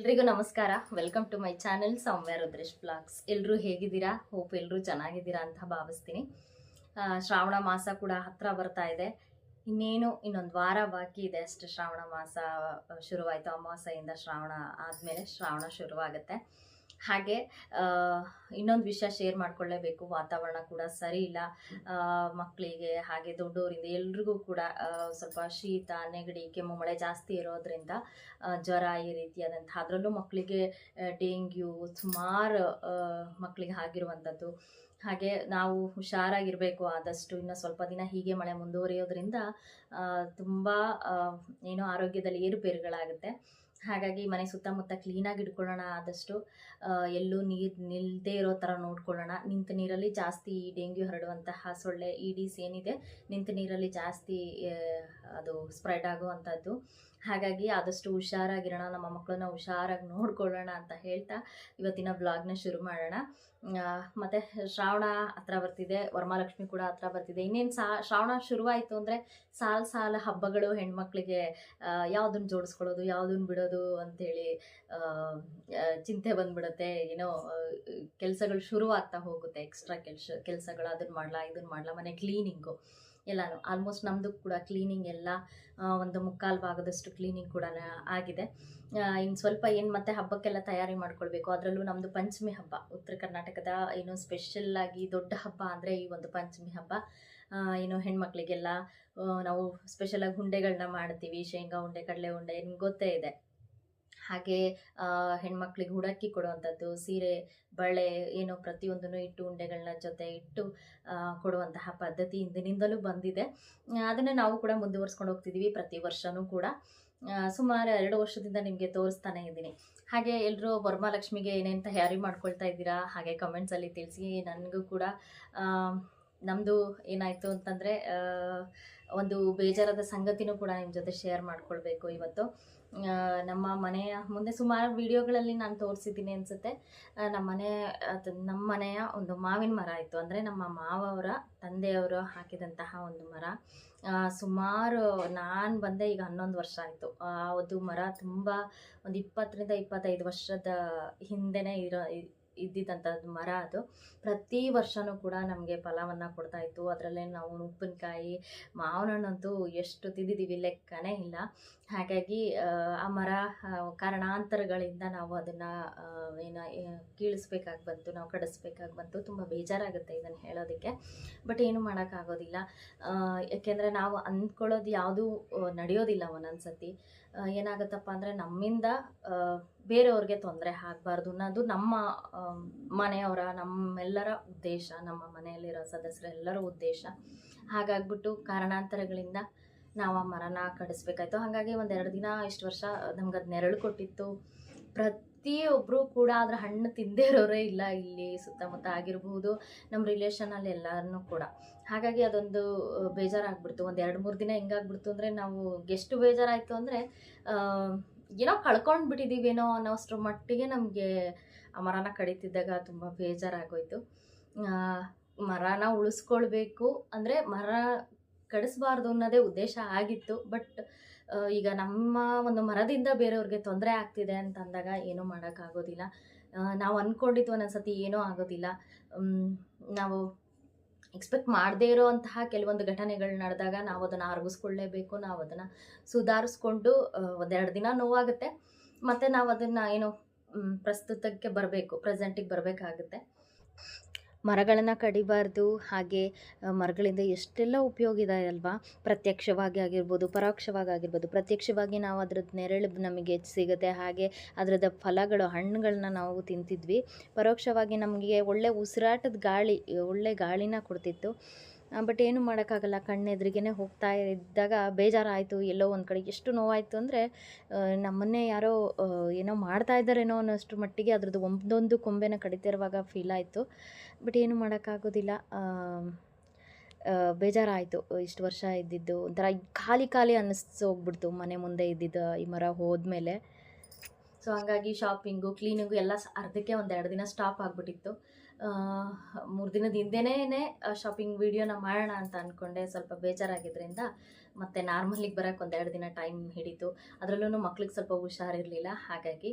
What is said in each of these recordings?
ಎಲ್ರಿಗೂ ನಮಸ್ಕಾರ. Welcome to my channel Soumya Rudresh blogs ಎಲ್ಲರೂ ಹೇಗಿದ್ದೀರಾ? ಹೋಪ್ ಎಲ್ಲರೂ ಚೆನ್ನಾಗಿದ್ದೀರಾ ಅಂತ ಭಾವಿಸ್ತೀನಿ. ಶ್ರಾವಣ ಮಾಸ ಕೂಡ ಹತ್ರ ಬರ್ತಾ ಇದೆ. ಇನ್ನೇನು, ಇನ್ನೊಂದು ವಾರ ಬಾಕಿ ಇದೆ ಅಷ್ಟು ಶ್ರಾವಣ ಮಾಸ ಶುರುವಾಯಿತು ಅಮಾವಾಸ್ಯೆಯಿಂದ ಶ್ರಾವಣ ಆದಮೇಲೆ ಶ್ರಾವಣ ಶುರುವಾಗುತ್ತೆ. ಹಾಗೆ ಇನ್ನೊಂದು ವಿಷಯ ಶೇರ್ ಮಾಡ್ಕೊಳ್ಳೇಬೇಕು. ವಾತಾವರಣ ಕೂಡ ಸರಿ ಇಲ್ಲ. ಮಕ್ಕಳಿಗೆ ಹಾಗೆ ದೊಡ್ಡವರಿಂದ ಎಲ್ರಿಗೂ ಕೂಡ ಸ್ವಲ್ಪ ಶೀತ, ನೆಗಡಿ, ಕೆಮ್ಮು, ಮಳೆ ಜಾಸ್ತಿ ಇರೋದ್ರಿಂದ ಜ್ವರ ಈ ರೀತಿಯಾದಂಥ ಅದರಲ್ಲೂ ಮಕ್ಕಳಿಗೆ ಡೆಂಗ್ಯೂ, ಸುಮಾರು ಮಕ್ಕಳಿಗೆ ಆಗಿರುವಂಥದ್ದು. ಹಾಗೆ ನಾವು ಹುಷಾರಾಗಿರಬೇಕು ಆದಷ್ಟು, ಇನ್ನು ಸ್ವಲ್ಪ ದಿನ ಹೀಗೆ ಮಳೆ ಮುಂದುವರಿಯೋದ್ರಿಂದ ತುಂಬ ಏನೋ ಆರೋಗ್ಯದಲ್ಲಿ ಏರುಪೇರುಗಳಾಗುತ್ತೆ. ಹಾಗಾಗಿ ಮನೆ ಸುತ್ತಮುತ್ತ ಕ್ಲೀನಾಗಿ ಇಟ್ಕೊಳ್ಳೋಣ ಆದಷ್ಟು ಎಲ್ಲೂ ನೀರು ನಿಲ್ಲದೇ ಇರೋ ಥರ ನೋಡ್ಕೊಳ್ಳೋಣ. ನಿಂತ ನೀರಲ್ಲಿ ಜಾಸ್ತಿ ಈ ಡೆಂಗ್ಯೂ ಹರಡುವಂತಹ ಸೊಳ್ಳೆ ಡೀಸ್ ಏನಿದೆ, ನಿಂತ ನೀರಲ್ಲಿ ಜಾಸ್ತಿ ಅದು ಸ್ಪ್ರೆಡ್ ಆಗುವಂಥದ್ದು ಹಾಗಾಗಿ ಆದಷ್ಟು ಹುಷಾರಾಗಿರೋಣ, ನಮ್ಮ ಮಕ್ಕಳನ್ನ ಹುಷಾರಾಗಿ ನೋಡ್ಕೊಳ್ಳೋಣ ಅಂತ ಹೇಳ್ತಾ ಇವತ್ತಿನ ಬ್ಲಾಗ್ನ ಶುರು ಮಾಡೋಣ. ಮತ್ತೆ ಶ್ರಾವಣ ಹತ್ರ ಬರ್ತಿದೆ, ವರಮಹಾಲಕ್ಷ್ಮಿ ಕೂಡ ಹತ್ರ ಬರ್ತಿದೆ. ಇನ್ನೇನು ಸಾ, ಶ್ರಾವಣ ಶುರುವಾಯಿತು ಅಂದರೆ ಸಾಲು, ಸಾಲ ಹಬ್ಬಗಳು ಹೆಣ್ಮಕ್ಳಿಗೆ ಯಾವುದನ್ನು ಜೋಡಿಸ್ಕೊಳ್ಳೋದು ಯಾವುದನ್ನು ಬಿಡೋದು ಅಂಥೇಳಿ ಚಿಂತೆ ಬಂದ್ಬಿಡುತ್ತೆ. ಏನೋ ಕೆಲಸಗಳು ಶುರುವಾಗ್ತಾ ಹೋಗುತ್ತೆ. ಎಕ್ಸ್ಟ್ರಾ ಕೆಲಸ, ಕೆಲಸಗಳು ಅದನ್ನು ಮಾಡಲಾ ಇದನ್ನು ಮಾಡಲಾ, ಮನೆ ಕ್ಲೀನಿಂಗು ಎಲ್ಲನೂ ಆಲ್ಮೋಸ್ಟ್ ನಮ್ಮದು ಕೂಡ ಕ್ಲೀನಿಂಗ್ ಎಲ್ಲ ಒಂದು ಮುಕ್ಕಾಲು ಭಾಗದಷ್ಟು ಕ್ಲೀನಿಂಗ್ ಕೂಡ ಆಗಿದೆ. ಇನ್ನು ಸ್ವಲ್ಪ ಏನು ಮತ್ತೆ ಹಬ್ಬಕ್ಕೆಲ್ಲ ತಯಾರಿ ಮಾಡ್ಕೊಳ್ಬೇಕು, ಅದರಲ್ಲೂ ನಮ್ಮದು ಪಂಚಮಿ ಹಬ್ಬ. ಉತ್ತರ ಕರ್ನಾಟಕದ ಏನು ಸ್ಪೆಷಲ್ಲಾಗಿ ದೊಡ್ಡ ಹಬ್ಬ ಅಂದರೆ ಈ ಒಂದು ಪಂಚಮಿ ಹಬ್ಬ. ಏನು ಹೆಣ್ಮಕ್ಳಿಗೆಲ್ಲ ನಾವು ಸ್ಪೆಷಲಾಗಿ ಉಂಡೆಗಳನ್ನ ಮಾಡ್ತೀವಿ, ಶೇಂಗಾ ಉಂಡೆ ಕಡಲೆ ಉಂಡೆ ನಿಮ್ಗೆ ಗೊತ್ತೇ ಇದೆ. ಹಾಗೆ ಹೆಣ್ಮಕ್ಳಿಗೆ ಹುಡಕ್ಕಿ ಕೊಡುವಂಥದ್ದು, ಸೀರೆ, ಬಳೆ, ಏನು ಪ್ರತಿಯೊಂದನ್ನು ಇಟ್ಟು ಉಂಡೆಗಳನ್ನ ಜೊತೆ ಇಟ್ಟು ಕೊಡುವಂತಹ ಪದ್ಧತಿ ಹಿಂದಿನಿಂದಲೂ ಬಂದಿದೆ. ಅದನ್ನು ನಾವು ಕೂಡ ಮುಂದುವರ್ಸ್ಕೊಂಡು ಹೋಗ್ತಿದ್ದೀವಿ ಪ್ರತಿ ವರ್ಷವೂ ಕೂಡ. ಸುಮಾರು ಎರಡು ವರ್ಷದಿಂದ ನಿಮಗೆ ತೋರಿಸ್ತಾನೆ ಇದ್ದೀನಿ. ಹಾಗೆ ಎಲ್ಲರೂ ವರ್ಮಾಲಕ್ಷ್ಮಿಗೆ ಏನೇನು ತಯಾರಿ ಮಾಡ್ಕೊಳ್ತಾ ಇದ್ದೀರಾ, ಹಾಗೆ ಕಮೆಂಟ್ಸಲ್ಲಿ ತಿಳಿಸಿ, ನನಗೂ ಕೂಡ ನಮ್ಮದು ಏನಾಯಿತು ಅಂತಂದರೆ ಒಂದು ಬೇಜಾರಾದ ಸಂಗತಿನೂ ಕೂಡ ನಿಮ್ಮ ಜೊತೆ ಶೇರ್ ಮಾಡ್ಕೊಳ್ಬೇಕು ಇವತ್ತು. ನಮ್ಮ ಮನೆಯ ಮುಂದೆ ಸುಮಾರು ವಿಡಿಯೋಗಳಲ್ಲಿ ನಾನು ತೋರಿಸಿದ್ದೀನಿ ಅನಿಸುತ್ತೆ. ನಮ್ಮ ಮನೆ, ಅದು ನಮ್ಮ ಮನೆಯ ಒಂದು ಮಾವಿನ ಮರ ಇತ್ತು. ಅಂದರೆ ನಮ್ಮ ಮಾವವರ ತಂದೆಯವರು ಹಾಕಿದಂತಹ ಒಂದು ಮರ. ಸುಮಾರು ನಾನು ಬಂದೆ ಈಗ ಹನ್ನೊಂದು ವರ್ಷ ಆಯಿತು. ಅದು ಮರ ತುಂಬ ಒಂದು ಇಪ್ಪತ್ತರಿಂದ ಇಪ್ಪತ್ತೈದು ವರ್ಷದ ಹಿಂದೆನೇ ಇರೋ ಇದ್ದಿದ್ದಂಥದ್ದು ಮರ ಅದು. ಪ್ರತಿ ವರ್ಷವೂ ಕೂಡ ನಮಗೆ ಫಲವನ್ನು ಕೊಡ್ತಾಯಿತ್ತು ಅದರಲ್ಲೇ ನಾವು ಉಪ್ಪಿನಕಾಯಿ ಮಾವಿನ ಹಣ್ಣಂತೂ ಎಷ್ಟು ತಿಂದಿದ್ದೀವಿ ಲೆಕ್ಕನೇ ಇಲ್ಲ. ಹಾಗಾಗಿ ಆ, ಮರ ಕಾರಣಾಂತರಗಳಿಂದ ನಾವು ಅದನ್ನು ಏನು ಕೀಳಿಸ್ಬೇಕಾಗಿ ಬಂತು ನಾವು ಕಡಿಸ್ಬೇಕಾಗಿ ಬಂತು ತುಂಬ ಬೇಜಾರಾಗುತ್ತೆ ಇದನ್ನು ಹೇಳೋದಕ್ಕೆ. ಬಟ್ ಏನು ಮಾಡೋಕ್ಕಾಗೋದಿಲ್ಲ. ಏಕೆಂದರೆ ಯಾಕೆಂದರೆ ನಾವು ಅಂದ್ಕೊಳ್ಳೋದು ಯಾವುದೂ ನಡೆಯೋದಿಲ್ಲ ಒಂದೊಂದು ಸತಿ ಏನಾಗುತ್ತಪ್ಪ ಅಂದರೆ ನಮ್ಮಿಂದ ಬೇರೆಯವ್ರಿಗೆ ತೊಂದರೆ ಆಗಬಾರ್ದು ಅನ್ನೋದು ನಮ್ಮ ಮನೆಯವರ ನಮ್ಮೆಲ್ಲರ ಉದ್ದೇಶ ನಮ್ಮ ಮನೆಯಲ್ಲಿರೋ ಸದಸ್ಯರೆಲ್ಲರ ಉದ್ದೇಶ. ಹಾಗಾಗ್ಬಿಟ್ಟು ಕಾರಣಾಂತರಗಳಿಂದ ನಾವು ಆ ಮರನ ಕಡಿಸ್ಬೇಕಾಯ್ತು. ಹಾಗಾಗಿ ಒಂದೆರಡು ದಿನ ಇಷ್ಟು ವರ್ಷ ನಮ್ಗೆ ಅದು ನೆರಳು ಕೊಟ್ಟಿತ್ತು. ಪ್ರತಿಯೊಬ್ಬರು ಕೂಡ ಅದರ ಹಣ್ಣು ತಿಂದೇ ಇರೋರೇ ಇಲ್ಲ ಇಲ್ಲಿ ಸುತ್ತಮುತ್ತ ಆಗಿರ್ಬೋದು ನಮ್ಮ ರಿಲೇಷನಲ್ಲಿ ಎಲ್ಲರನ್ನೂ ಕೂಡ. ಹಾಗಾಗಿ ಅದೊಂದು ಬೇಜಾರಾಗ್ಬಿಡ್ತು. ಒಂದು ಎರಡು ಮೂರು ದಿನ ಹೆಂಗಾಗ್ಬಿಡ್ತು ಅಂದರೆ ನಾವು ಎಷ್ಟು ಬೇಜಾರಾಯಿತು ಅಂದರೆ ಏನೋ ಕಳ್ಕೊಂಡು ಬಿಟ್ಟಿದ್ದೀವೇನೋ ಅನ್ನೋಷ್ಟ್ರ ಮಟ್ಟಿಗೆ ನಮಗೆ ಆ ಮರನ ಕಡಿತಿದ್ದಾಗ ತುಂಬ ಬೇಜಾರಾಗೋಯಿತು. ಮರನ ಉಳಿಸ್ಕೊಳ್ಬೇಕು ಅಂದರೆ ಮರ ಕಡಿಸ್ಬಾರ್ದು ಅನ್ನೋದೇ ಉದ್ದೇಶ ಆಗಿತ್ತು. ಬಟ್ ಈಗ ನಮ್ಮ ಒಂದು ಮರದಿಂದ ಬೇರೆಯವ್ರಿಗೆ ತೊಂದರೆ ಆಗ್ತಿದೆ ಅಂತ ಅಂದಾಗ ಏನೂ ಮಾಡೋಕ್ಕಾಗೋದಿಲ್ಲ. ನಾವು ಅಂದ್ಕೊಂಡಿದ್ದು ಒಂದೊಂದ್ಸತಿ ಏನೂ ಆಗೋದಿಲ್ಲ. ನಾವು ಎಕ್ಸ್ಪೆಕ್ಟ್ ಮಾಡದೇ ಇರೋವಂತಹ ಕೆಲವೊಂದು ಘಟನೆಗಳು ನಡೆದಾಗ ನಾವು ಅದನ್ನು ಅರಗಿಸ್ಕೊಳ್ಳೇಬೇಕು, ನಾವು ಅದನ್ನು ಸುಧಾರಿಸ್ಕೊಂಡು ಒಂದೆರಡು ದಿನ ನೋವಾಗುತ್ತೆ. ಮತ್ತು ನಾವು ಅದನ್ನು ಏನು ಪ್ರಸ್ತುತಕ್ಕೆ ಬರಬೇಕು ಪ್ರೆಸೆಂಟಿಗೆ ಬರಬೇಕಾಗುತ್ತೆ. ಮರಗಳನ್ನು ಕಡಿಬಾರ್ದು, ಹಾಗೆ ಮರಗಳಿಂದ ಎಷ್ಟೆಲ್ಲ ಉಪಯೋಗ ಇದೆ ಅಲ್ವಾ? ಪ್ರತ್ಯಕ್ಷವಾಗಿ ಆಗಿರ್ಬೋದು, ಪರೋಕ್ಷವಾಗಿ ಆಗಿರ್ಬೋದು, ಪ್ರತ್ಯಕ್ಷವಾಗಿ ನಾವು ಅದ್ರದ್ದು ನೆರಳು ನಮಗೆ ಸಿಗುತ್ತೆ, ಹಾಗೆ ಅದರದ ಫಲಗಳು ಹಣ್ಣುಗಳನ್ನ ನಾವು ತಿಂತಿದ್ವಿ. ಪರೋಕ್ಷವಾಗಿ ನಮಗೆ ಒಳ್ಳೆ ಉಸಿರಾಟದ ಗಾಳಿ, ಒಳ್ಳೆ ಗಾಳಿನ ಕೊಡ್ತಿತ್ತು. ಬಟ್ ಏನು ಮಾಡೋಕ್ಕಾಗಲ್ಲ. ಕಣ್ಣೆದ್ರಿಗೇ ಹೋಗ್ತಾ ಇದ್ದಾಗ ಬೇಜಾರಾಯಿತು. ಎಲ್ಲೋ ಒಂದು ಕಡೆ ಎಷ್ಟು ನೋವಾಯಿತು ಅಂದರೆ ನಮ್ಮನ್ನೇ ಯಾರೋ ಏನೋ ಮಾಡ್ತಾ ಇದ್ದಾರೇನೋ ಅನ್ನೋಷ್ಟು ಮಟ್ಟಿಗೆ ಅದ್ರದ್ದು ಒಂದೊಂದು ಕೊಂಬೆನ ಕಡಿತಿರುವಾಗ ಫೀಲ್ ಆಯಿತು. ಬಟ್ ಏನು ಮಾಡೋಕ್ಕಾಗೋದಿಲ್ಲ. ಬೇಜಾರಾಯಿತು. ಇಷ್ಟು ವರ್ಷ ಇದ್ದಿದ್ದು. ಒಂಥರ ಖಾಲಿ ಖಾಲಿ ಅನ್ನಿಸೋಗ್ಬಿಡ್ತು ಮನೆ ಮುಂದೆ ಇದ್ದಿದ್ದು ಈ ಮರ ಹೋದ್ಮೇಲೆ. ಸೊ ಹಾಗಾಗಿ ಶಾಪಿಂಗು ಕ್ಲೀನಿಂಗು ಎಲ್ಲ ಅರ್ಧಕ್ಕೆ ಅರ್ಧಕ್ಕೆ ಒಂದೆರಡು ದಿನ ಸ್ಟಾಪ್ ಆಗಿಬಿಟ್ಟಿತ್ತು. ಮೂರು ದಿನದ ಹಿಂದೆನೇ ಶಾಪಿಂಗ್ ವೀಡಿಯೋನ ಮಾಡೋಣ ಅಂತ ಅಂದ್ಕೊಂಡೆ ಸ್ವಲ್ಪ ಬೇಜಾರಾಗಿದ್ದರಿಂದ ಮತ್ತು ನಾರ್ಮಲಿಗೆ ಬರೋಕ್ಕೆ ಒಂದೆರಡು ದಿನ ಟೈಮ್ ಹಿಡಿತು. ಅದರಲ್ಲೂ ಮಕ್ಳಿಗೆ ಸ್ವಲ್ಪ ಹುಷಾರಿರಲಿಲ್ಲ. ಹಾಗಾಗಿ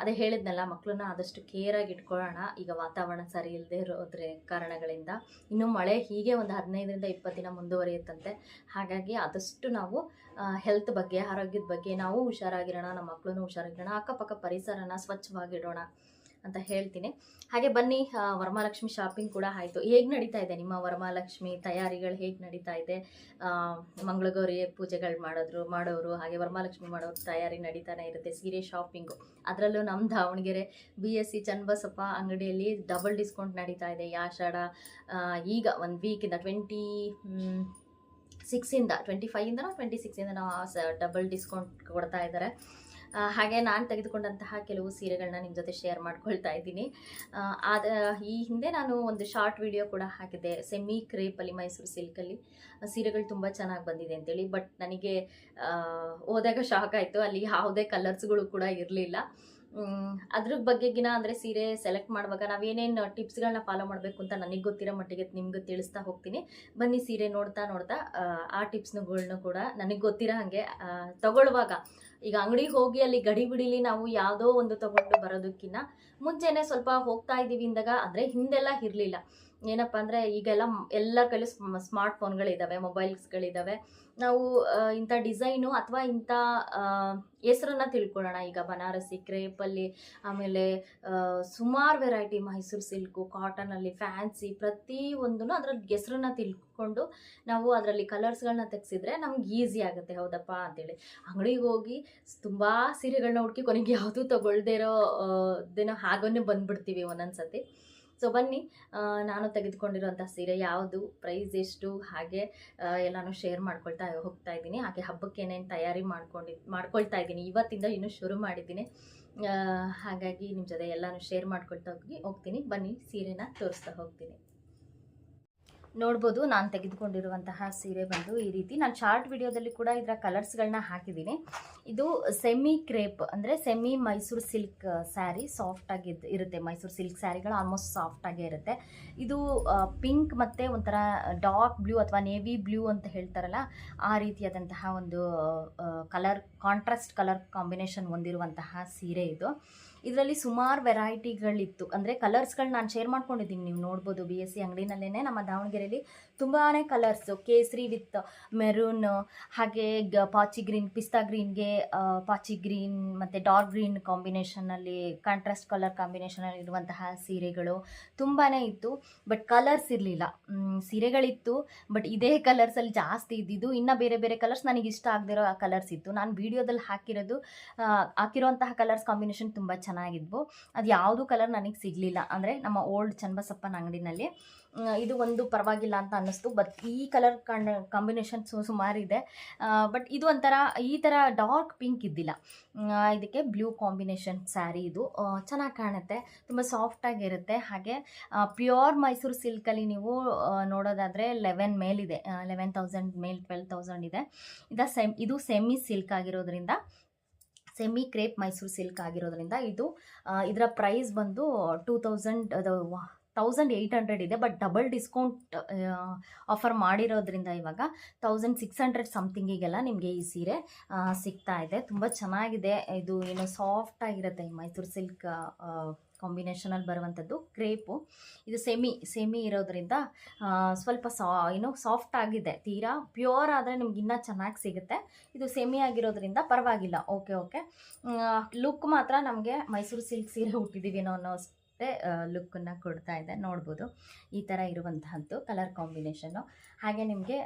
ಅದೇ ಹೇಳಿದ್ನಲ್ಲ ಮಕ್ಕಳನ್ನ ಆದಷ್ಟು ಕೇರಾಗಿ ಇಟ್ಕೊಳ್ಳೋಣ. ಈಗ ವಾತಾವರಣ ಸರಿ ಇಲ್ಲದೆ ಇರೋದ್ರ ಕಾರಣಗಳಿಂದ. ಇನ್ನು ಮಳೆ ಹೀಗೆ ಒಂದು ಹದಿನೈದರಿಂದ ಇಪ್ಪತ್ತು ದಿನ ಮುಂದುವರಿಯುತ್ತಂತೆ. ಹಾಗಾಗಿ ಆದಷ್ಟು ನಾವು ಹೆಲ್ತ್ ಬಗ್ಗೆ, ಆರೋಗ್ಯದ ಬಗ್ಗೆ ನಾವು ಹುಷಾರಾಗಿರೋಣ. ನಮ್ಮ ಮಕ್ಕಳನ್ನು ಹುಷಾರಾಗಿರೋಣ ಅಕ್ಕಪಕ್ಕ ಪರಿಸರನ ಸ್ವಚ್ಛವಾಗಿಡೋಣ. ಅಂತ ಹೇಳ್ತೀನಿ. ಹಾಗೆ ಬನ್ನಿ ವರಮಹಾಲಕ್ಷ್ಮಿ ಶಾಪಿಂಗ್ ಕೂಡ ಆಯಿತು. ಹೇಗೆ ನಡೀತಾ ಇದೆ ನಿಮ್ಮ ವರಮಹಾಲಕ್ಷ್ಮಿ ತಯಾರಿಗಳು? ಹೇಗೆ ನಡೀತಾ ಇದೆ? ಮಂಗಳಗೌರಿ ಪೂಜೆಗಳು ಮಾಡಿದ್ರು, ಮಾಡೋರು, ಹಾಗೆ ವರಮಹಾಲಕ್ಷ್ಮಿ ಮಾಡೋರು ತಯಾರಿ ನಡೀತಾನೆ ಇರುತ್ತೆ, ಸೀರೆ ಶಾಪಿಂಗು ಅದರಲ್ಲೂ ನಮ್ಮ Davangere B S C Channabasappa ಅಂಗಡಿಯಲ್ಲಿ ಡಬಲ್ ಡಿಸ್ಕೌಂಟ್ ನಡೀತಾ ಇದೆ. ಯಾಷಾಢ ಈಗ ಒಂದು ವೀಕಿಂದ ಟ್ವೆಂಟಿ ಸಿಕ್ಸಿಂದ ಟ್ವೆಂಟಿ ಫೈವಿಂದ ಟ್ವೆಂಟಿ ಸಿಕ್ಸಿಂದ ನಾವು ಡಬಲ್ ಡಿಸ್ಕೌಂಟ್ ಕೊಡ್ತಾ ಇದ್ದಾರೆ ಹಾಗೆ ನಾನು ತೆಗೆದುಕೊಂಡಂತಹ ಕೆಲವು ಸೀರೆಗಳನ್ನ ನಿಮ್ಮ ಜೊತೆ ಶೇರ್ ಮಾಡ್ಕೊಳ್ತಾ ಇದ್ದೀನಿ. ಆದ ಈ ಹಿಂದೆ ನಾನು ಒಂದು ಶಾರ್ಟ್ ವಿಡಿಯೋ ಕೂಡ ಹಾಕಿದ್ದೆ ಸೆಮಿ ಕ್ರೇಪಲ್ಲಿ ಮೈಸೂರು ಸಿಲ್ಕಲ್ಲಿ ಸೀರೆಗಳು ತುಂಬ ಚೆನ್ನಾಗಿ ಬಂದಿದೆ ಅಂತೇಳಿ ಬಟ್ ನನಗೆ ಹೋದಾಗ ಶಾಕ್ ಆಯಿತು. ಅಲ್ಲಿ ಯಾವುದೇ ಕಲರ್ಸ್ಗಳು ಕೂಡ ಇರಲಿಲ್ಲ. ಅದ್ರ ಬಗ್ಗೆಗಿನ ಅಂದರೆ ಸೀರೆ ಸೆಲೆಕ್ಟ್ ಮಾಡುವಾಗ ನಾವೇನೇನು ಟಿಪ್ಸ್ಗಳನ್ನ ಫಾಲೋ ಮಾಡಬೇಕು ಅಂತ ನನಗೆ ಗೊತ್ತಿರೋ ಮಟ್ಟಿಗೆ ನಿಮ್ಗೆ ತಿಳಿಸ್ತಾ ಹೋಗ್ತೀನಿ. ಬನ್ನಿ ಸೀರೆ ನೋಡ್ತಾ ನೋಡ್ತಾ ಆ, ಟಿಪ್ಸ್ನುಗಳ್ನ ಕೂಡ ನನಗೆ ಗೊತ್ತಿರೋ ಹಾಗೆ ತಗೊಳ್ಳುವಾಗ ಈಗ ಅಂಗಡಿಗೆ ಹೋಗಿ ಅಲ್ಲಿ ಗಡಿ ಬಿಡಿಲಿ ನಾವು ಯಾವುದೋ ಒಂದು ತಗೊಂಡು ಬರೋದಕ್ಕಿಂತ ಮುಂಚೆನೆ ಸ್ವಲ್ಪ ಹೋಗ್ತಾ ಇದ್ದೀವಿ ಅಂದಾಗ, ಅಂದರೆ ಹಿಂದೆಲ್ಲ ಇರಲಿಲ್ಲ. ಏನಪ್ಪ ಅಂದರೆ ಈಗೆಲ್ಲ ಎಲ್ಲ ಎಲ್ಲರ ಕೈಲೂ ಸ್ಮಾರ್ಟ್ ಫೋನ್ಗಳಿದ್ದಾವೆ ಮೊಬೈಲ್ಸ್ಗಳಿದ್ದಾವೆ ನಾವು ಇಂಥ ಡಿಸೈನು ಅಥವಾ ಇಂಥ ಹೆಸರನ್ನ ತಿಳ್ಕೊಳ್ಳೋಣ. ಈಗ ಬನಾರಸಿ, ಕ್ರೇಪಲ್ಲಿ, ಆಮೇಲೆ ಸುಮಾರು ವೆರೈಟಿ ಮೈಸೂರು ಸಿಲ್ಕು, ಕಾಟನಲ್ಲಿ ಫ್ಯಾನ್ಸಿ ಪ್ರತಿ ಒಂದೂ ಅದರಲ್ಲಿ ಹೆಸರನ್ನ ತಿಳ್ಕೊಂಡು ನಾವು ಅದರಲ್ಲಿ ಕಲರ್ಸ್ಗಳನ್ನ ತೆಗೆಸಿದ್ರೆ ನಮ್ಗೆ ಈಸಿ ಆಗುತ್ತೆ. ಹೌದಪ್ಪ ಅಂತೇಳಿ. ಅಂಗಡಿಗೆ ಹೋಗಿ ತುಂಬ ಸೀರೆಗಳನ್ನ ಹುಡುಕಿ ಕೊನೆಗೆ ಯಾವುದೂ ತಗೊಳ್ದೇ ಇರೋ ದಿನ ಹಾಗನ್ನೇ ಬಂದ್ಬಿಡ್ತೀವಿ ಒಂದೊಂದು ಸತಿ ಸೊ ಬನ್ನಿ ನಾನು ತೆಗೆದುಕೊಂಡಿರುವಂಥ ಸೀರೆ ಯಾವುದು ಪ್ರೈಸ್ ಎಷ್ಟು, ಹಾಗೆ ಎಲ್ಲನೂ ಶೇರ್ ಮಾಡ್ಕೊಳ್ತಾ ಹೋಗ್ತಾ ಇದ್ದೀನಿ. ಹಾಗೆ ಹಬ್ಬಕ್ಕೆ ಏನೇನು ತಯಾರಿ ಮಾಡ್ಕೊಂಡು, ಮಾಡ್ಕೊಳ್ತಾ ಇದ್ದೀನಿ. ಇವತ್ತಿಂದ ಇನ್ನೂ ಶುರು ಮಾಡಿದ್ದೀನಿ. ಹಾಗಾಗಿ ನಿಮ್ಮ ಜೊತೆ ಎಲ್ಲನೂ ಶೇರ್ ಮಾಡ್ಕೊಳ್ತಾ ಹೋಗಿ, ಹೋಗ್ತೀನಿ. ಬನ್ನಿ, ಸೀರೆನ ತೋರಿಸ್ತಾ ಹೋಗ್ತೀನಿ. ನೋಡ್ಬೋದು, ನಾನು ತೆಗೆದುಕೊಂಡಿರುವಂತಹ ಸೀರೆ ಬಂದು ಈ ರೀತಿ. ನಾನು ಶಾರ್ಟ್ ವಿಡಿಯೋದಲ್ಲಿ ಕೂಡ ಇದರ ಕಲರ್ಸ್ಗಳನ್ನ ಹಾಕಿದ್ದೀನಿ. ಇದು ಸೆಮಿ ಕ್ರೇಪ್ ಅಂದರೆ semi Mysuru silk saree soft ಆಗಿ ಇರುತ್ತೆ. ಮೈಸೂರು ಸಿಲ್ಕ್ ಸ್ಯಾರಿಗಳು ಆಲ್ಮೋಸ್ಟ್ ಸಾಫ್ಟ್ ಆಗೇ ಇರುತ್ತೆ. ಇದು ಪಿಂಕ್ ಮತ್ತು ಒಂಥರ ಡಾರ್ಕ್ ಬ್ಲೂ ಅಥವಾ ನೇವಿ ಬ್ಲೂ ಅಂತ ಹೇಳ್ತಾರಲ್ಲ, ಆ ರೀತಿಯಾದಂತಹ ಒಂದು ಕಲರ್ ಕಾಂಟ್ರಾಸ್ಟ್ ಕಲರ್ ಕಾಂಬಿನೇಷನ್ ಹೊಂದಿರುವಂತಹ ಸೀರೆ ಇದು. ಇದರಲ್ಲಿ ಸುಮಾರು ವೆರೈಟಿಗಳಿತ್ತು ಅಂದರೆ ಕಲರ್ಸ್ಗಳು ನಾನು ಶೇರ್ ಮಾಡ್ಕೊಂಡಿದ್ದೀನಿ, ನೀವು ನೋಡ್ಬೋದು ಬಿ ಎಸ್ ಸಿ ಅಂಗಡಿನಲ್ಲೇ ನಮ್ಮ ದಾವಣಗೆರೆಯಲ್ಲಿ ತುಂಬಾ ಕಲರ್ಸು ಕೇಸರಿ ವಿತ್ ಮೆರೂನ್ ಹಾಗೆ ಗ ಪಾಚಿ ಗ್ರೀನ್ ಪಿಸ್ತಾ ಗ್ರೀನ್ಗೆ ಪಾಚಿ ಗ್ರೀನ್ ಮತ್ತು ಡಾರ್ಕ್ ಗ್ರೀನ್ ಕಾಂಬಿನೇಷನಲ್ಲಿ ಕಾಂಟ್ರಾಸ್ಟ್ ಕಲರ್ ಕಾಂಬಿನೇಷನಲ್ಲಿ ಇರುವಂತಹ ಸೀರೆಗಳು ತುಂಬಾ ಇತ್ತು. ಬಟ್ ಕಲರ್ಸ್ ಇರಲಿಲ್ಲ. ಸೀರೆಗಳಿತ್ತು ಬಟ್ ಇದೇ ಕಲರ್ಸಲ್ಲಿ ಜಾಸ್ತಿ ಇದ್ದಿದ್ದು. ಇನ್ನು ಬೇರೆ ಬೇರೆ ಕಲರ್ಸ್ ನನಗೆ ಇಷ್ಟ ಆಗದಿರೋ ಆ ಕಲರ್ಸ್ ಇತ್ತು. ನಾನು ವಿಡಿಯೋದಲ್ಲಿ ಹಾಕಿರೋದು ಹಾಕಿರುವಂತಹ ಕಲರ್ಸ್ ಕಾಂಬಿನೇಷನ್ ತುಂಬ ಚೆನ್ನಾಗಿದ್ವು. ಅದು ಯಾವುದೂ ಕಲರ್ ನನಗೆ ಸಿಗಲಿಲ್ಲ. ಅಂದರೆ ನಮ್ಮ ಓಲ್ಡ್ ಚನ್ನಬಸಪ್ಪನ ಅಂಗಡಿನಲ್ಲಿ. ಇದು ಒಂದು ಪರವಾಗಿಲ್ಲ ಅಂತ ಅನ್ನಿಸ್ತು. ಬಟ್ ಈ ಕಲರ್ ಕಂಡ ಕಾಂಬಿನೇಷನ್ ಸುಮಾರಿದೆ. ಬಟ್ ಇದು ಒಂಥರ, ಈ ಥರ ಡಾರ್ಕ್ ಪಿಂಕ್ ಇದ್ದಿಲ್ಲ. ಇದಕ್ಕೆ ಬ್ಲೂ ಕಾಂಬಿನೇಷನ್ ಸ್ಯಾರಿ ಇದು. ಚೆನ್ನಾಗಿ ಕಾಣುತ್ತೆ. ತುಂಬ ಸಾಫ್ಟಾಗಿರುತ್ತೆ ಹಾಗೆ ಪ್ಯೂರ್ ಮೈಸೂರು ಸಿಲ್ಕಲ್ಲಿ ನೀವು ನೋಡೋದಾದರೆ ಲೆವೆನ್ ಮೇಲಿದೆ. ಲೆವೆನ್ ತೌಸಂಡ್ ಮೇಲ್ ಟ್ವೆಲ್ ತೌಸಂಡ್ ಇದೆ. ಇದು ಸೆಮ್ ಇದು ಸೆಮಿ ಸಿಲ್ಕ್ ಆಗಿರೋದ್ರಿಂದ ಸೆಮಿ ಕ್ರೇಪ್ ಮೈಸೂರು ಸಿಲ್ಕ್ ಆಗಿರೋದ್ರಿಂದ ಇದು ಇದರ ಪ್ರೈಸ್ ಬಂದು ಟೂ ತೌಸಂಡ್ ಅದು ತೌಸಂಡ್ ಏಯ್ಟ್ ಹಂಡ್ರೆಡ್ ಇದೆ ಬಟ್ ಡಬಲ್ ಡಿಸ್ಕೌಂಟ್ ಆಫರ್ ಮಾಡಿರೋದ್ರಿಂದ ಇವಾಗ ತೌಸಂಡ್ ಸಿಕ್ಸ್ ಹಂಡ್ರೆಡ್ ಸಮಥಿಂಗಿಗೆಲ್ಲ ನಿಮಗೆ ಈ ಸೀರೆ ಸಿಗ್ತಾ ಇದೆ. ತುಂಬ ಚೆನ್ನಾಗಿದೆ. ಇದು ಏನು ಸಾಫ್ಟ್ ಆಗಿರುತ್ತೆ ಈ ಮೈಸೂರು ಸಿಲ್ಕ್ ಕಾಂಬಿನೇಷನಲ್ಲಿ ಬರುವಂಥದ್ದು ಕ್ರೇಪು ಇದು ಸೆಮಿ ಸೆಮಿ ಇರೋದ್ರಿಂದ ಸ್ವಲ್ಪ ಸಾ ಏನು ಸಾಫ್ಟ್ ಆಗಿದೆ. ತೀರಾ ಪ್ಯೂರ್ ಆದರೆ ನಿಮ್ಗೆ ಇನ್ನೂ ಚೆನ್ನಾಗಿ ಸಿಗುತ್ತೆ. ಇದು ಸೆಮಿ ಆಗಿರೋದ್ರಿಂದ ಪರವಾಗಿಲ್ಲ. ಓಕೆ ಓಕೆ ಲುಕ್ ಮಾತ್ರ ನಮಗೆ ಮೈಸೂರು ಸಿಲ್ಕ್ ಸೀರೆ ಹುಟ್ಟಿದ್ದೀವಿ ಅನ್ನೋ ಅಷ್ಟೇ ಲುಕ್ಕನ್ನು ಕೊಡ್ತಾ ಇದೆ. ನೋಡ್ಬೋದು. ಈ ಥರ ಇರುವಂತಹದ್ದು ಕಲರ್ ಕಾಂಬಿನೇಷನ್ನು ಹಾಗೆ ನಿಮಗೆ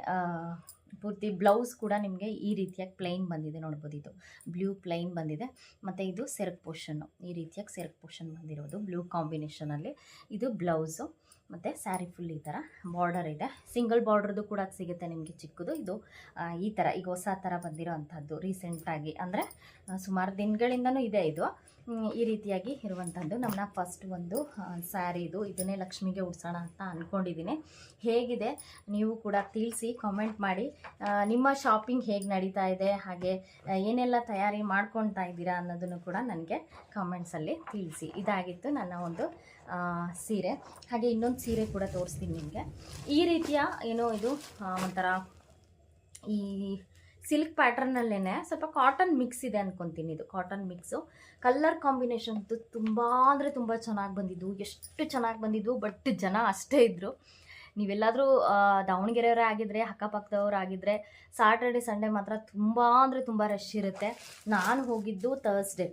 ಪೂರ್ತಿ ಬ್ಲೌಸ್ ಕೂಡ ನಿಮಗೆ ಈ ರೀತಿಯಾಗಿ ಪ್ಲೈನ್ ಬಂದಿದೆ. ನೋಡ್ಬೋದು ಇದು. ಬ್ಲೂ ಪ್ಲೈನ್ ಬಂದಿದೆ. ಮತ್ತು ಇದು ಸೆರಕ್ ಪೋರ್ಷನ್ನು ಈ ರೀತಿಯಾಗಿ ಸೆರಕ್ ಪೋರ್ಷನ್ ಬಂದಿರೋದು ಬ್ಲೂ ಕಾಂಬಿನೇಷನಲ್ಲಿ ಇದು ಬ್ಲೌಸು ಮತ್ತು ಸ್ಯಾರಿ ಫುಲ್ ಈ ಥರ ಬಾರ್ಡರ್ ಇದೆ. ಸಿಂಗಲ್ ಬಾರ್ಡ್ರದ್ದು ಕೂಡ ಸಿಗುತ್ತೆ ನಿಮಗೆ ಚಿಕ್ಕದು. ಇದು ಈ ಥರ ಈಗ ಹೊಸ ಥರ ಬಂದಿರೋ ಅಂಥದ್ದು ರೀಸೆಂಟಾಗಿ ಅಂದರೆ ಸುಮಾರು ದಿನಗಳಿಂದನೂ ಇದೆ ಇದು. ಈ ರೀತಿಯಾಗಿ ಇರುವಂಥದ್ದು ನಮ್ಮನ್ನ ಫಸ್ಟ್ ಒಂದು ಸ್ಯಾರಿ ಇದು. ಇದನ್ನೇ ಲಕ್ಷ್ಮಿಗೆ ಉಡ್ಸೋಣ ಅಂತ ಅಂದ್ಕೊಂಡಿದ್ದೀನಿ ಹೇಗಿದೆ? ನೀವು ಕೂಡ ತಿಳಿಸಿ ಕಾಮೆಂಟ್ ಮಾಡಿ. ನಿಮ್ಮ ಶಾಪಿಂಗ್ ಹೇಗೆ ನಡೀತಾ ಇದೆ? ಹಾಗೆ ಏನೆಲ್ಲ ತಯಾರಿ ಮಾಡ್ಕೊಳ್ತಾ ಇದ್ದೀರಾ ಅನ್ನೋದನ್ನು ಕೂಡ ನನಗೆ ಕಾಮೆಂಟ್ಸಲ್ಲಿ ತಿಳಿಸಿ. ಇದಾಗಿತ್ತು ನನ್ನ ಒಂದು ಸೀರೆ. ಹಾಗೆ ಇನ್ನೊಂದು ಸೀರೆ ಕೂಡ ತೋರಿಸ್ತೀನಿ ನಿಮಗೆ. ಈ ರೀತಿಯ ಏನೋ ಇದು ಒಂಥರ ಈ ಸಿಲ್ಕ್ ಪ್ಯಾಟರ್ನಲ್ಲೇ ಸ್ವಲ್ಪ ಕಾಟನ್ ಮಿಕ್ಸ್ ಇದೆ ಅನ್ಕೊತೀನಿ ಇದು, ಕಾಟನ್ ಮಿಕ್ಸು. ಕಲರ್ ಕಾಂಬಿನೇಷನ್ ತುಂಬ ಅಂದರೆ ತುಂಬ ಚೆನ್ನಾಗಿ ಬಂದಿದ್ದು, ಎಷ್ಟು ಚೆನ್ನಾಗಿ ಬಂದಿದ್ದು, ಬಟ್ ಜನ ಅಷ್ಟೇ ಇದ್ದರು ನೀವೆಲ್ಲಾದರೂ ದಾವಣಗೆರೆಯವರೇ ಆಗಿದ್ದರೆ ಅಕ್ಕಪಕ್ಕದವ್ರು ಆಗಿದ್ದರೆ ಸಾಟರ್ಡೆ ಸಂಡೇ ಮಾತ್ರ ತುಂಬ ಅಂದರೆ ತುಂಬ ರಶ್ ಇರುತ್ತೆ. ನಾನು ಹೋಗಿದ್ದು ತರ್ಸ್ಡೇ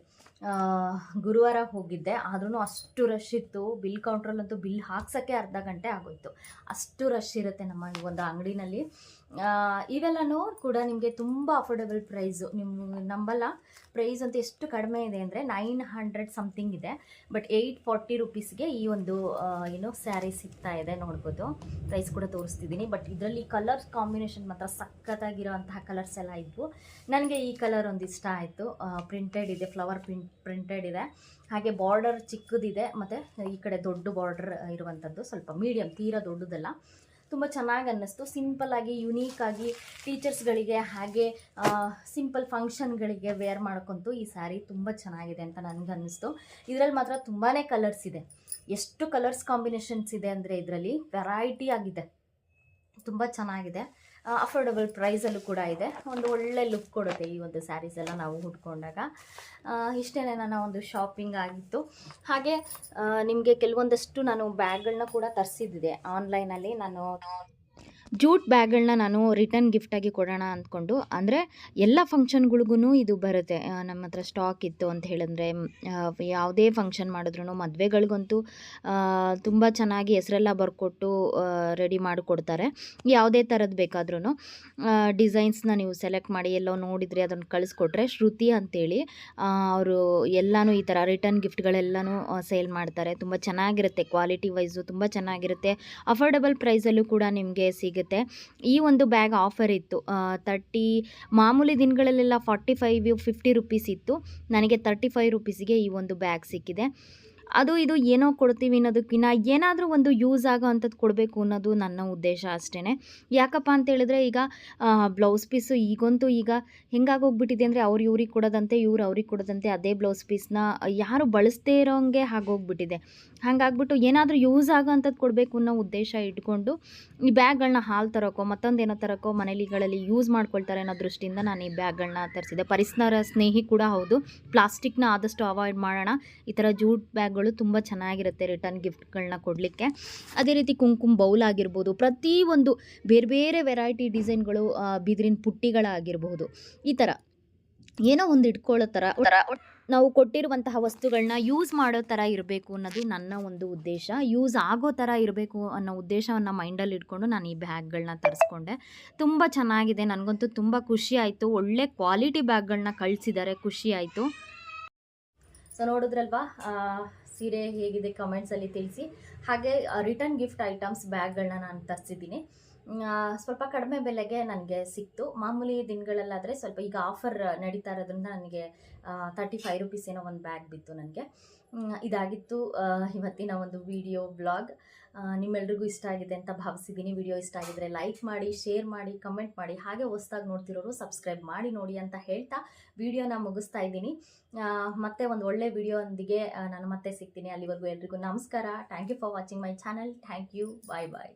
ಗುರುವಾರ ಹೋಗಿದ್ದೆ ಆದ್ರೂ ಅಷ್ಟು ರಶ್ ಇತ್ತು. ಬಿಲ್ ಕೌಂಟ್ರಲ್ಲಂತೂ ಬಿಲ್ ಹಾಕ್ಸೋಕ್ಕೆ ಅರ್ಧ ಗಂಟೆ ಆಗೋಯಿತು. ಅಷ್ಟು ರಶ್ ಇರುತ್ತೆ ನಮ್ಮ ಈ ಒಂದು ಅಂಗಡಿನಲ್ಲಿ. ಇವೆಲ್ಲನೂ ಕೂಡ ನಿಮಗೆ ತುಂಬ ಅಫೋರ್ಡೆಬಲ್ ಪ್ರೈಸು ನಿಮ್ಮ ನಂಬಲ್ಲ. ಪ್ರೈಸ್ ಅಂತ ಎಷ್ಟು ಕಡಿಮೆ ಇದೆ ಅಂದರೆ ನೈನ್ ಹಂಡ್ರೆಡ್ ಸಮಥಿಂಗ್ ಇದೆ. ಬಟ್ ಏಯ್ಟ್ ಫಾರ್ಟಿ ರುಪೀಸ್ಗೆ ಈ ಒಂದು ಏನು ಸ್ಯಾರಿ ಸಿಗ್ತಾ ಇದೆ ನೋಡ್ಬೋದು. ಪ್ರೈಸ್ ಕೂಡ ತೋರಿಸ್ತಿದ್ದೀನಿ ಬಟ್ ಇದರಲ್ಲಿ ಕಲರ್ಸ್ ಕಾಂಬಿನೇಷನ್ ಮಾತ್ರ ಸಖತ್ತಾಗಿರೋ ಅಂತಹ ಕಲರ್ಸ್ ಎಲ್ಲ ಇದ್ವು. ನನಗೆ ಈ ಕಲರ್ ಒಂದು ಇಷ್ಟ ಆಯಿತು. ಪ್ರಿಂಟೆಡ್ ಇದೆ ಫ್ಲವರ್ ಪ್ರಿಂಟ್ ಪ್ರಿಂಟೆಡ್ ಇದೆ. ಹಾಗೆ ಬಾರ್ಡರ್ ಚಿಕ್ಕದಿದೆ. ಮತ್ತು ಈ ಕಡೆ ದೊಡ್ಡ ಬಾರ್ಡರ್ ಇರುವಂಥದ್ದು ಸ್ವಲ್ಪ ಮೀಡಿಯಮ್ ತೀರಾ ದೊಡ್ಡದಲ್ಲ. ತುಂಬ ಚೆನ್ನಾಗಿ ಅನ್ನಿಸ್ತು. ಸಿಂಪಲ್ಲಾಗಿ ಯುನೀಕಾಗಿ ಟೀಚರ್ಸ್ಗಳಿಗೆ ಹಾಗೆ ಸಿಂಪಲ್ ಫಂಕ್ಷನ್ಗಳಿಗೆ ವೇರ್ ಮಾಡ್ಕೊಂತು ಈ ಸ್ಯಾರಿ ತುಂಬ ಚೆನ್ನಾಗಿದೆ ಅಂತ ನನಗೆ ಅನ್ನಿಸ್ತು. ಇದರಲ್ಲಿ ಮಾತ್ರ ತುಂಬಾ ಕಲರ್ಸ್ ಇದೆ. ಎಷ್ಟು ಕಲರ್ಸ್ ಕಾಂಬಿನೇಷನ್ಸ್ ಇದೆ ಅಂದರೆ ಇದರಲ್ಲಿ ವೆರೈಟಿ ಆಗಿದೆ. ತುಂಬ ಚೆನ್ನಾಗಿದೆ. ಅಫೋರ್ಡಬಲ್ ಪ್ರೈಸಲ್ಲೂ ಕೂಡ ಇದೆ. ಒಂದು ಒಳ್ಳೆ ಲುಕ್ ಕೊಡುತ್ತೆ ಈ ಒಂದು ಸ್ಯಾರೀಸ್ ಎಲ್ಲ ನಾವು ಹುಡ್ಕೊಂಡಾಗ ಇಷ್ಟೇ ನನ್ನ ಒಂದು ಶಾಪಿಂಗ್ ಆಗಿತ್ತು. ಹಾಗೆ ನಿಮಗೆ ಕೆಲವೊಂದಷ್ಟು ನಾನು ಬ್ಯಾಗ್ಗಳನ್ನ ಕೂಡ ತರಿಸಿದ್ದೆ ಆನ್ಲೈನಲ್ಲಿ ನಾನು ಜೂಟ್ ಬ್ಯಾಗ್ಗಳನ್ನ ನಾನು ರಿಟರ್ನ್ ಗಿಫ್ಟಾಗಿ ಕೊಡೋಣ ಅಂದ್ಕೊಂಡು, ಅಂದರೆ ಎಲ್ಲ ಫಂಕ್ಷನ್ಗಳಿಗೂ ಇದು ಬರುತ್ತೆ. ನಮ್ಮ ಹತ್ರ ಸ್ಟಾಕ್ ಇತ್ತು ಅಂತ ಹೇಳಿದ್ರೆ ಯಾವುದೇ ಫಂಕ್ಷನ್ ಮಾಡಿದ್ರು ಮದುವೆಗಳಿಗಂತೂ ತುಂಬ ಚೆನ್ನಾಗಿ ಹೆಸರೆಲ್ಲ ಬರ್ಕೊಟ್ಟು ರೆಡಿ ಮಾಡಿಕೊಡ್ತಾರೆ. ಯಾವುದೇ ಥರದ್ದು ಬೇಕಾದ್ರೂ ಡಿಸೈನ್ಸ್ನ ನೀವು ಸೆಲೆಕ್ಟ್ ಮಾಡಿ, ಎಲ್ಲೋ ನೋಡಿದರೆ ಅದನ್ನು ಕಳಿಸ್ಕೊಟ್ರೆ ಶ್ರುತಿ ಅಂತೇಳಿ ಅವರು ಎಲ್ಲನೂ ಈ ಥರ ರಿಟರ್ನ್ ಗಿಫ್ಟ್ಗಳೆಲ್ಲನೂ ಸೇಲ್ ಮಾಡ್ತಾರೆ. ತುಂಬ ಚೆನ್ನಾಗಿರುತ್ತೆ, ಕ್ವಾಲಿಟಿ ವೈಸು ತುಂಬ ಚೆನ್ನಾಗಿರುತ್ತೆ. ಅಫೋರ್ಡಬಲ್ ಪ್ರೈಸಲ್ಲೂ ಕೂಡ ನಿಮಗೆ ಸಿಗುತ್ತೆ. ಈ ಒಂದು ಬ್ಯಾಗ್ ಆಫರ್ ಇತ್ತು. ತರ್ಟಿ ಮಾಮೂಲಿ ದಿನಗಳಲ್ಲೆಲ್ಲ ಫಾರ್ಟಿ ಫೈವ್ ಫಿಫ್ಟಿ ರುಪೀಸ್ ಇತ್ತು. ನನಗೆ ತರ್ಟಿ ಫೈವ್ ರುಪೀಸಿಗೆ ಈ ಒಂದು ಬ್ಯಾಗ್ ಸಿಕ್ಕಿದೆ. ಅದು ಇದು ಏನೋ ಕೊಡ್ತೀವಿ ಅನ್ನೋದಕ್ಕಿಂತ ಏನಾದರೂ ಒಂದು ಯೂಸ್ ಆಗೋ ಅಂಥದ್ದು ಕೊಡಬೇಕು ಅನ್ನೋದು ನನ್ನ ಉದ್ದೇಶ ಅಷ್ಟೇ ಯಾಕಪ್ಪ ಅಂತ ಹೇಳಿದ್ರೆ ಈಗ ಬ್ಲೌಸ್ ಪೀಸು ಈಗಂತೂ ಈಗ ಹೆಂಗಾಗೋಗ್ಬಿಟ್ಟಿದೆ ಅಂದರೆ ಅವ್ರು ಇವ್ರಿಗೆ ಕೊಡೋದಂತೆ, ಇವ್ರು ಅವ್ರಿಗೆ ಕೊಡೋದಂತೆ ಅದೇ ಬ್ಲೌಸ್ ಪೀಸ್ನ ಯಾರು ಬಳಸದೇ ಇರೋಂಗೆ ಹಾಗೋಗ್ಬಿಟ್ಟಿದೆ ಹಾಗಾಗ್ಬಿಟ್ಟು ಏನಾದರೂ ಯೂಸ್ ಆಗೋ ಅಂಥದ್ದು ಕೊಡಬೇಕು ಅನ್ನೋ ಉದ್ದೇಶ ಇಟ್ಕೊಂಡು ಈ ಬ್ಯಾಗ್ಗಳನ್ನ ಹಾಲು ತರೋಕ್ಕೋ ಮತ್ತೊಂದೇನೋ ತರೋಕ್ಕೋ ಮನೇಲಿಗಳಲ್ಲಿ ಯೂಸ್ ಮಾಡ್ಕೊಳ್ತಾರೆ ಅನ್ನೋ ದೃಷ್ಟಿಯಿಂದ ನಾನು ಈ ಬ್ಯಾಗ್ಗಳನ್ನ ತರಿಸಿದೆ. ಪರಿಸರ ಸ್ನೇಹಿ ಕೂಡ ಹೌದು. ಪ್ಲಾಸ್ಟಿಕ್ನ ಆದಷ್ಟು ಅವಾಯ್ಡ್ ಮಾಡೋಣ. ಈ ಥರ ಜೂಟ್ ಬ್ಯಾಗ್ಗಳು ತುಂಬ ಚೆನ್ನಾಗಿರುತ್ತೆ ರಿಟರ್ನ್ ಗಿಫ್ಟ್ಗಳನ್ನ ಕೊಡಲಿಕ್ಕೆ. ಅದೇ ರೀತಿ ಕುಂಕುಮ ಬೌಲ್ ಆಗಿರ್ಬೋದು, ಪ್ರತಿ ಒಂದು ಬೇರೆ ಬೇರೆ ವೆರೈಟಿ ಡಿಸೈನ್ಗಳು ಬಿದಿರಿನ ಪುಟ್ಟಿಗಳಾಗಿರ್ಬೋದು. ಈ ಥರ ಏನೋ ಒಂದು ಇಟ್ಕೊಳ್ಳೋ ಥರ ನಾವು ಕೊಟ್ಟಿರುವಂತಹ ವಸ್ತುಗಳನ್ನ ಯೂಸ್ ಮಾಡೋ ಥರ ಇರಬೇಕು ಅನ್ನೋದು ನನ್ನ ಒಂದು ಉದ್ದೇಶ. ಯೂಸ್ ಆಗೋ ಥರ ಇರಬೇಕು ಅನ್ನೋ ಉದ್ದೇಶವನ್ನು ಮೈಂಡಲ್ಲಿ ಇಟ್ಕೊಂಡು ನಾನು ಈ ಬ್ಯಾಗ್ಗಳನ್ನ ತರಿಸ್ಕೊಂಡೆ. ತುಂಬ ಚೆನ್ನಾಗಿದೆ, ನನಗಂತೂ ತುಂಬ ಖುಷಿ ಆಯಿತು. ಒಳ್ಳೆ ಕ್ವಾಲಿಟಿ ಬ್ಯಾಗ್ಗಳನ್ನ ಕಳಿಸಿದ್ದಾರೆ, ಖುಷಿ ಆಯಿತು. ಸೊ ನೋಡಿದ್ರಲ್ವಾ ಸೀರೆ ಹೇಗಿದೆ ಕಮೆಂಟ್ಸಲ್ಲಿ ತಿಳಿಸಿ. ಹಾಗೆ ರಿಟರ್ನ್ ಗಿಫ್ಟ್ ಐಟಮ್ಸ್ ಬ್ಯಾಗ್ಗಳನ್ನ ನಾನು ತರಿಸಿದ್ದೀನಿ. ಸ್ವಲ್ಪ ಕಡಿಮೆ ಬೆಲೆಗೆ ನನಗೆ ಸಿಕ್ತು. ಮಾಮೂಲಿ ದಿನಗಳಲ್ಲಾದರೆ ಸ್ವಲ್ಪ ಈಗ ಆಫರ್ ನಡೀತಾ ಇರೋದ್ರಿಂದ ನನಗೆ ತರ್ಟಿ ಫೈವ್ ರುಪೀಸ್ ಏನೋ ಒಂದು ಬ್ಯಾಗ್ ಬಿತ್ತು ನನಗೆ. ಇದಾಗಿತ್ತು ಇವತ್ತಿನ ಒಂದು ವಿಡಿಯೋ ಬ್ಲಾಗ್ ನಿಮ್ಮೆಲ್ರಿಗೂ ಇಷ್ಟ ಆಗಿದೆ ಅಂತ ಭಾವಿಸಿದ್ದೀನಿ. ವಿಡಿಯೋ ಇಷ್ಟ ಆಗಿದ್ರೆ ಲೈಕ್ ಮಾಡಿ ಶೇರ್ ಮಾಡಿ ಕಮೆಂಟ್ ಮಾಡಿ, ಹಾಗೆ ಹೊಸ್ದಾಗಿ ನೋಡ್ತಿರೋರು ಸಬ್ಸ್ಕ್ರೈಬ್ ಮಾಡಿ ನೋಡಿ ಅಂತ ಹೇಳ್ತಾ ವಿಡಿಯೋನ ಮುಗಿಸ್ತಾ ಇದ್ದೀನಿ. ಮತ್ತೆ ಒಂದು ಒಳ್ಳೆ ವಿಡಿಯೋಂದಿಗೆ ನಾನು ಮತ್ತೆ ಸಿಗ್ತೀನಿ. ಅಲ್ಲಿವರೆಗೂ ಎಲ್ರಿಗೂ ನಮಸ್ಕಾರ. Thank you for watching my channel thank you bye bye